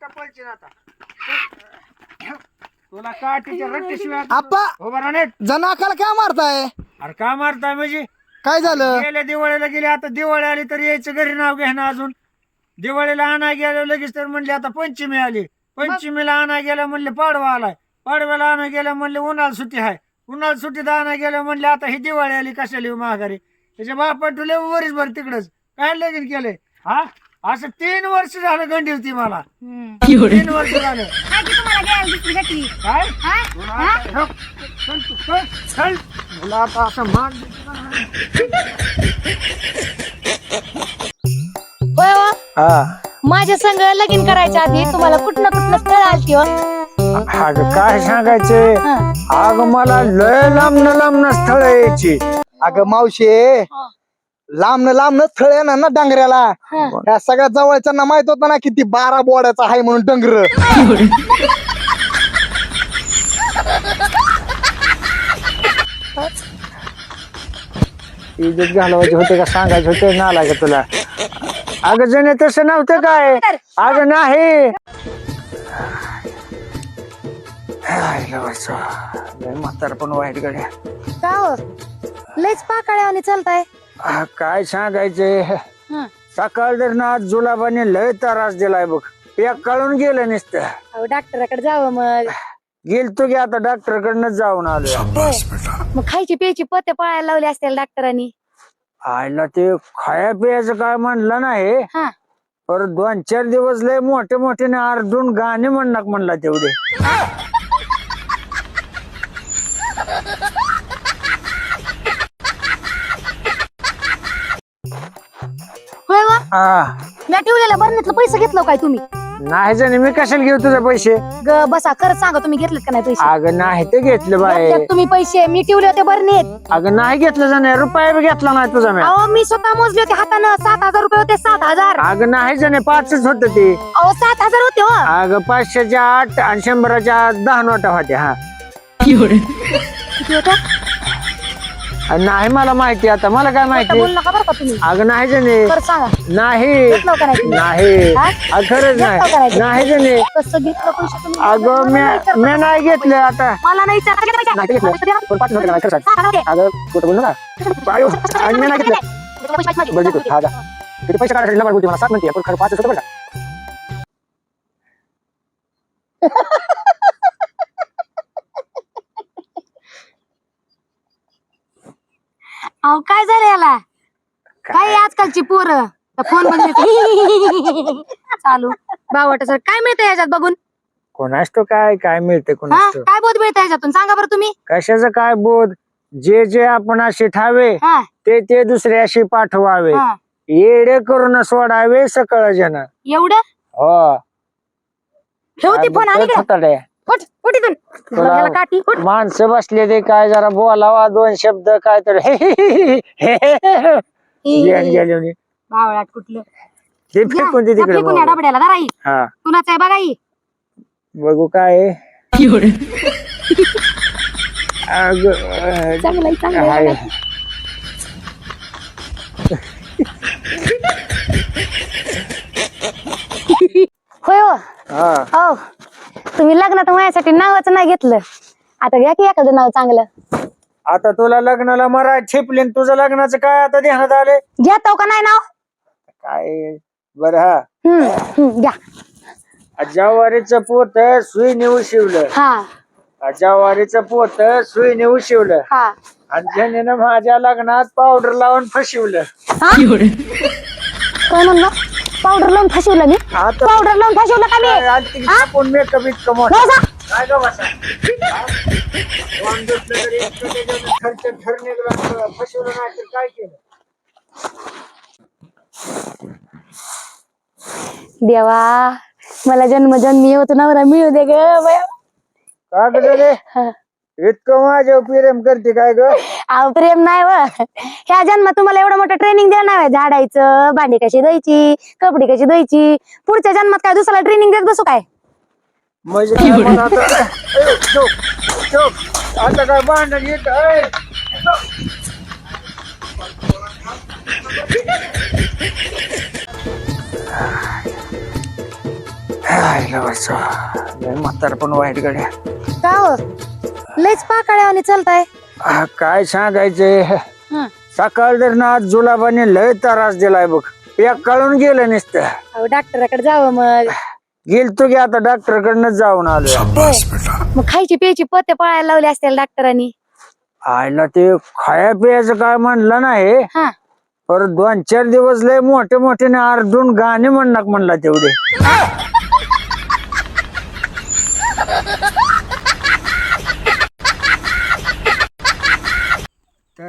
टपलची ना आता. तुला काठीच्या रट्टीशिवाय आप्पा नीट. जनाकाला काय मारताय? अरे का मारताय म्हणजे? काय झालं? गेल्या दिवाळीला गेले आता दिवाळी आली तर यायचं घरी नाव घ्या ना अजून. दिवाळीला आणा गेल्या लगेच तर म्हणले आता पंचमी आली. पंचमीला आणा गेल्या म्हणले पाडवा आलाय. पाडव्याला आणा गेल्या म्हणले उन्हाळा सुट्टी आहे. उन्हाळा सुट्टीत आणा गेल्या म्हणले आता ही दिवाळी आली कशाला येऊ माघारी? त्याच्या बापा तुले वरीच भर तिकडच. काय लगीन केलंय? हा? असं तीन वर्ष झालं गंडी होती मला. तीन वर्ष झालं. काय की तुम्हाला घ्यायला दुसरी गटी काय? हा? तुला हा? आता- हो, चल तू, चल, चल. तुला आता असं मान होय हो. हा. माझ्या संग लगीन करायच्या आधी तुम्हाला कुठनं कुठनं स्थळ आलती हो? अगं काय सांगायचे? हा. अगं मला लय लांबन लांबन स्थळ यायची. अगं मावशे. लांबन लांबन थळ येणार ना डांगऱ्याला. या सगळ्या जवळच्यांना माहीत होतं ना किती बारा बोड्याचा आहे म्हणून डंगर. इज्जत घालवायचे होते का सांगायचे होते ना लागे तुला. अगं जणे तसं नव्हतं काय? अगं नाही. म्हातार पण वाईट गड्या. का हो? लयच पाकाळ्यावानी चालताय. आ, काय सांगायचे? हं. सकाळ जर ना आज जुलाबाने लय त्रास दिलाय बघ. एक कळून गेलं नुसतं. अहो डॉक्टराकडे जावं मग. गेलतो की आता डॉक्टर कडनं जाऊन आलो मग खायची प्यायची पत्ते पळायला लावले असतील डॉक्टरांनी? आयला ते खाया पियाचं काय म्हणलं नाही. हा. पर दोन चार दिवस लय मोठे मोठे ना अर्धून गाणे म्हणणार म्हणला तेवढे. हा. मी ठेवलेल्या बरणीतलं पैसे घेतलं काय तुम्ही? नाही जाणे मी कशाला घेऊ तुझे पैसे? ग बसा खरंच सांगा तुम्ही घेतलेत का नाही पैसे? अगं नाही ते घेतलं बाय घेतलेत तुम्ही पैसे मी ठेवले होते बरणीत. अगं नाही घेतलं जाणे रुपये बी घेतला नाही तुझा मी अहो मी स्वतः मोजले होते हातानं सात हजार रुपये होते सात हजार. अगं नाही जाणे पाचच होत ते. अहो सात हजार होते हो. अगं पाचशेच्या आठ आणि शंभराच्या दहा नोटा होत्या हा. किती होत्या? नाही मला माहिती आता. मला काय माहिती? बोल नका बरं का तुम्ही. अगं नाही सांगा. नाही. घेतलं का नाही तुम्ही? नाही. हा? अगं खरंच घेतलं का नाही? नाही? नाही जाणे. कसं घेतलं पैसे तुम्ही अगं मी नाही मी नाही घेतलं आता. मला नाही घेतलं. पण पाच ना, खरं सांग. अगं कुठं बोलू आणि मी नाही घेतलं. हा जा. किती पैसे बोलते मला. सात म्हणते पण खरं पाच होतं बरं का? अहो काय झालं याला? काय आजकालची पोरं? फोन चालू. बावट सर काय मिळतं याच्यात बघून? कोणास तो काय? काय मिळते हा? कोणास तो काय बोध मिळतं याच्यातून सांगा बरं तुम्ही. कशाचं काय बोध? जे जे आपण असे ठावे हा. ते ते दुसऱ्याशी पाठवावे. हा. येडे करून सोडावे सकळ जन एवढं? हो. ठेवती फोन थोताडे. उठ उठ इथून. तुला- याला काठी उठ. माणसं बसले ते काय जरा बोलावा दोन शब्द काय तर. गेले गेले. बावळाट कुठलं? ते फेकून दे या, तिकडे फेकून या बाबा. डबड्याला धरा ही. हा. कुणाचं आहे बघा ही? बघू काय आहे. अगं, अं, चांगलं आहे, चांगलं आहे, हाय. बघा. होय हो. हा. हो. तुम्ही लग्नात माझ्यासाठी नावाचं नाही घेतलं. आता घ्या की एखादं नाव चांगलं. आता तुला लग्नाला मरा छिपले न तुझं लग्नाचं काय आता ध्यानात आले घेतो का नाही नाव? काय? बर हा. हम्म हम्म, घ्या. जवारीचं पोत सुई नेऊ शिवलं हा जवारीचं पोत सुई नेऊ शिवलं हा. आणि ज्याने माझ्या लग्नात पावडर लावून फसवलं. हा? काय म्हणलं? पावडर लावून फसवलं मी आता पावडर लावून फसवलं का मी आणखी आपण मेकअप इतकं मोठं नाही जा. काय गं बसा? हा? कोण तरी खर्च असतं, फसवलं नाही तर काय केलं देवा मला जन्मजन्मी होत नवरा मिळू दे ग बया. का गं रे हा. इतकं माझ्या प्रेम करते काय ग अहो प्रेम नाही व. ह्या जन्मात तुम्हाला एवढं मोठं ट्रेनिंग देणार आहे झाडायचं भांडी कशी द्यायची कपडे कशी द्यायची पुढच्या जन्मात काय दुसरा ट्रेनिंग देत बसू काय? म्हणजे काय मला आता अयो, चोप, चोप. आता काय भांडण येत अय. आईला वाचा. लय म्हातार पण वाईट गड्या. का हो? लयच पाकाळ्यावानी चालताय. आ, काय सांगायचे? हं. सकाळ जर ना आज जुलाबाने लय त्रास दिलाय बघ. एक कळून गेलं नुसतं. अहो डॉक्टराकडे जावं मग. गेलतो की आता डॉक्टर कडनं जाऊन आलो मग खायची प्यायची पत्ते पळायला लावले असतील डॉक्टरांनी? आईला ते खाया पियाचं काय म्हणलं नाही. हा. पर दोन चार दिवस लय मोठे मोठे अर्धून गाणे म्हणणार म्हणला तेवढे.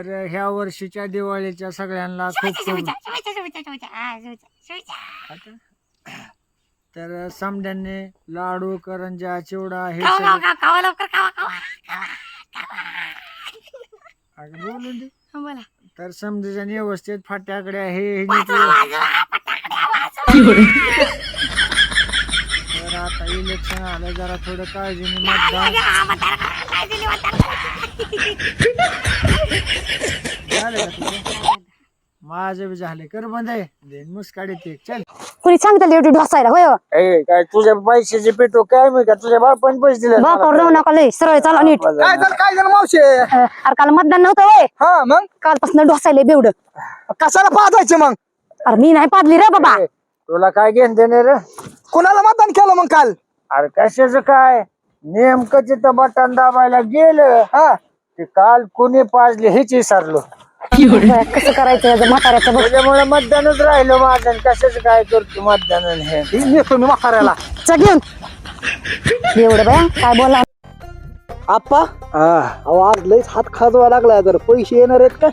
तर ह्या वर्षीच्या दिवाळीच्या सगळ्यांना खूप खूप तर समड्यांनी लाडू करंजा चिवडा हे सगळं अगं बोलून दे बोला. तर समजायचं व्यवस्थित फाट्याकडे हे तर आता इलेक्शन आलं जरा थोडं काळजीने मतदान झालं का माझं बी झाले कर बंद मुसकाडी ते. चल. कुणी सांगताल एवढी ढोसायला होय. ए काय तुझ्या पैशाचे पेटो काय मी का? तुझ्या बापाने पैसे दिले बापावर जाऊ नका लय सरळ चाला नीट काय झालं काय झालं मावशे? अं, अरे काल मतदान नव्हतं वय हा मग? कालपासून ढोसायले बेवड. कशाला पाहायचं मग? अरे मी नाही पाडली रे बाबा. ए, तुला काय घेणं देणे रे? कोणाला मतदान केलं मग काल? अरे कशाच काय? नेमकं तिथं बटन दाबायला गेलं. हा. ते काल कोणी पाजले हेच विसरलो. बरं, कसं करायचं? याचं म्हाताऱ्याचं बघ. त्याच्यामुळे मतदानच राहिलं माझं कशाच काय करतो मतदान आणि हे नेतो मी म्हाताऱ्याला. चा घेऊन एवढं बया काय बोला? आप्पा हा. अहो आज लयच हात खाजवा लागलाय जर. पैसे येणार आहेत का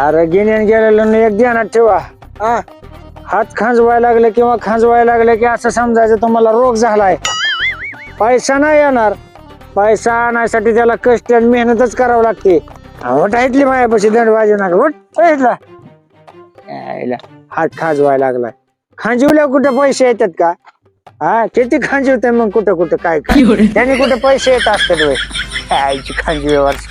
अरे गेल्याने गेलेलं नाही एक ध्यानात ठेवा. हा. हात खांजवायला लागले किंवा खांजवायला लागले की असं समजायचं तुम्हाला रोग झालाय. पैसा नाही येणार. पैसा आणण्यासाठी त्याला कष्ट आणि मेहनतच करावं लागते. उठ ऐकली माझ्यापाशी दंडबाजी नका. उठ ऐकला यायला. हात खाजवायला लागलाय. खांजवल्या कुठे पैसे येतात का? हा किती खांजवते मग कुठं कुठं काय काय त्याने कुठे पैसे येत असतात आईची वर्ष